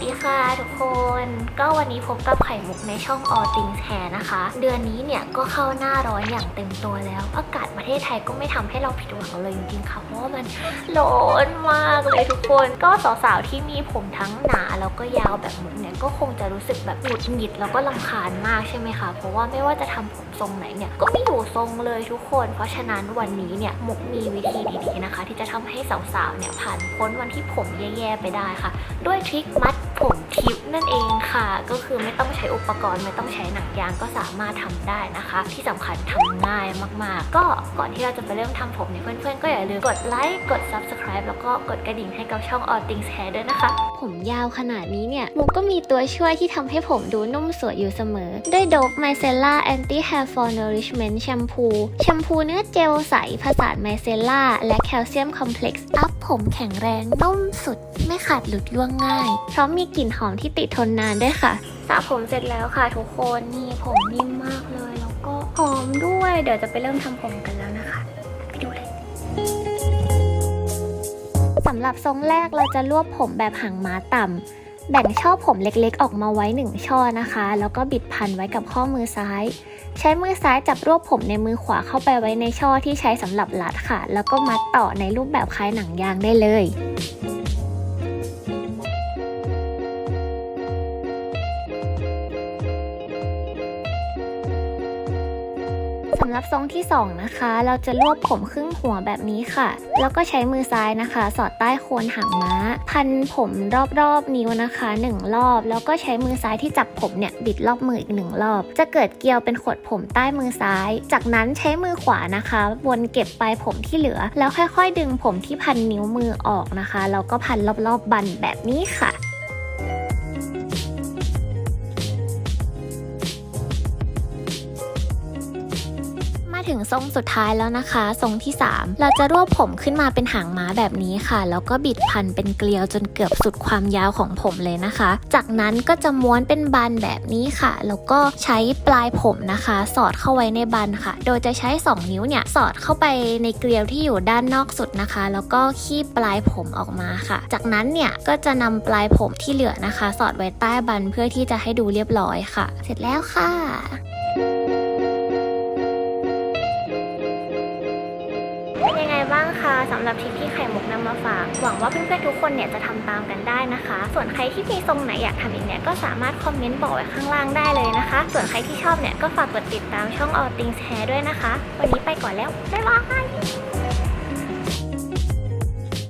วัสดีค่ะทุกคน ก็วันนี้พบกับไข่มุกในช่อง All Things Hair นะคะ เดือนนี้เนี่ยก็เข้าหน้าร้อนอย่างเต็มตัวแล้ว อากาศประเทศไทยก็ไม่ทำให้เราผิดหวังเลยจริงๆค่ะ เพราะว่ามันร้อนมากเลยทุกคน ก็สาวๆที่มีผมทั้งหนาแล้วก็ยาวแบบมุกเนี่ยก็คงจะรู้สึกแบบหงุดหงิดแล้วก็ลำคาญมากใช่ไหมคะ เพราะว่าไม่ว่าจะทำผมทรงไหนเนี่ยก็ไม่อยู่ทรงเลยทุกคน เพราะฉะนั้นวันนี้เนี่ยมุกมีวิธีดีๆนะคะ ที่จะทำให้สาวๆเนี่ยผ่านพ้นวันที่ผมแย่ๆไปได้ค่ะ ด้วยทริคมัด ผมทิปนั่นเองค่ะ ก็คือไม่ต้องใช้อุปกรณ์ไม่ต้องใช้หนังยางก็สามารถทำได้นะคะ ที่สำคัญทำง่ายมาก ๆ ก็ก่อนที่เราจะไปเริ่มทำผมเนี่ยเพื่อนๆ ก็อย่าลืมกดไลค์กด subscribe แล้วก็กดกระดิ่งให้กับช่อง All Things Hair ด้วยนะคะผมยาวขนาดนี้เนี่ย มุกก็มีตัวช่วยที่ทำให้ผมดูนุ่มสวยอยู่เสมอ ด้วยโดบไมเซลล่าแอนตี้ hair fall nourishment แชมพูแชมพูเนื้อเจลใสผสานไมเซลล่าและแคลเซียมคอมเพล็กซ์อัพผมแข็งแรงนุ่มสุด ไม่ขาดหลุดย่วงง่าย พร้อมมีกลิ่นหอมที่ติดทนนานด้วยค่ะสระผมเสร็จแล้วค่ะทุกคนนี่ผมนิ่มมากเลย แล้วก็หอมด้วย เดี๋ยวจะไปเริ่มทำผมกันแล้วนะคะำหรับทรงแรกเราจะรวบผมแบบหางม้าต่ำแบ่งช่อผมเล็กๆ ออกมาไว้หนึ่งช่อนะคะ แล้วก็บิดพันไว้กับข้อมือซ้าย ใช้มือซ้ายจับรวบผมในมือขวาเข้าไปไว้ในช่อที่ใช้สำหรับรัดค่ะ แล้วก็มัดต่อในรูปแบบคล้ายหนังยางได้เลย สำหรับทรงที่ 2 นะคะ เราจะรวบผมครึ่งหัวแบบนี้ค่ะ แล้วก็ใช้มือซ้ายนะคะ สอดใต้โคนหางม้า พันผมรอบๆนิ้วนะคะ 1 รอบ แล้วก็ใช้มือซ้ายที่จับผมเนี่ยบิดรอบมืออีกหนึ่งรอบ จะเกิดเกลียวเป็นขดผมใต้มือซ้าย จากนั้นใช้มือขวานะคะวนเก็บปลายผมที่เหลือ แล้วค่อยๆ ดึงผมที่พันนิ้วมือออกนะคะ แล้วก็พันรอบๆบันแบบนี้ค่ะ ถึงทรงสุดท้ายแล้วนะคะ ทรงที่ 3 เราจะรวบผมขึ้นมาเป็นหางม้าแบบนี้ค่ะ แล้วก็บิดพันเป็นเกลียวจนเกือบสุดความยาวของผมเลยนะคะ จากนั้นก็จะม้วนเป็นบันแบบนี้ค่ะ แล้วก็ใช้ปลายผมนะคะ สอดเข้าไว้ในบันค่ะ โดยจะใช้ 2 นิ้วเนี่ย สอดเข้าไปในเกลียวที่อยู่ด้านนอกสุดนะคะ แล้วก็คีบปลายผมออกมาค่ะ จากนั้นเนี่ยก็จะนำปลายผมที่เหลือนะคะ สอดไว้ใต้บันเพื่อที่จะให้ดูเรียบร้อยค่ะ เสร็จแล้วค่ะ คะสำหรับทริปที่ไข่มุกนำมาฝาก หวังว่าเพื่อนๆทุกคนเนี่ยจะทำตามกันได้นะคะ ส่วนใครที่มีทรงไหนอยากทำอีกเนี่ยก็สามารถคอมเมนต์บอกไว้ข้างล่างได้เลยนะคะ ส่วนใครที่ชอบเนี่ยก็ฝากกดติดตามช่อง All Things Hair ด้วยนะคะ วันนี้ไปก่อนแล้วบ๊ายบาย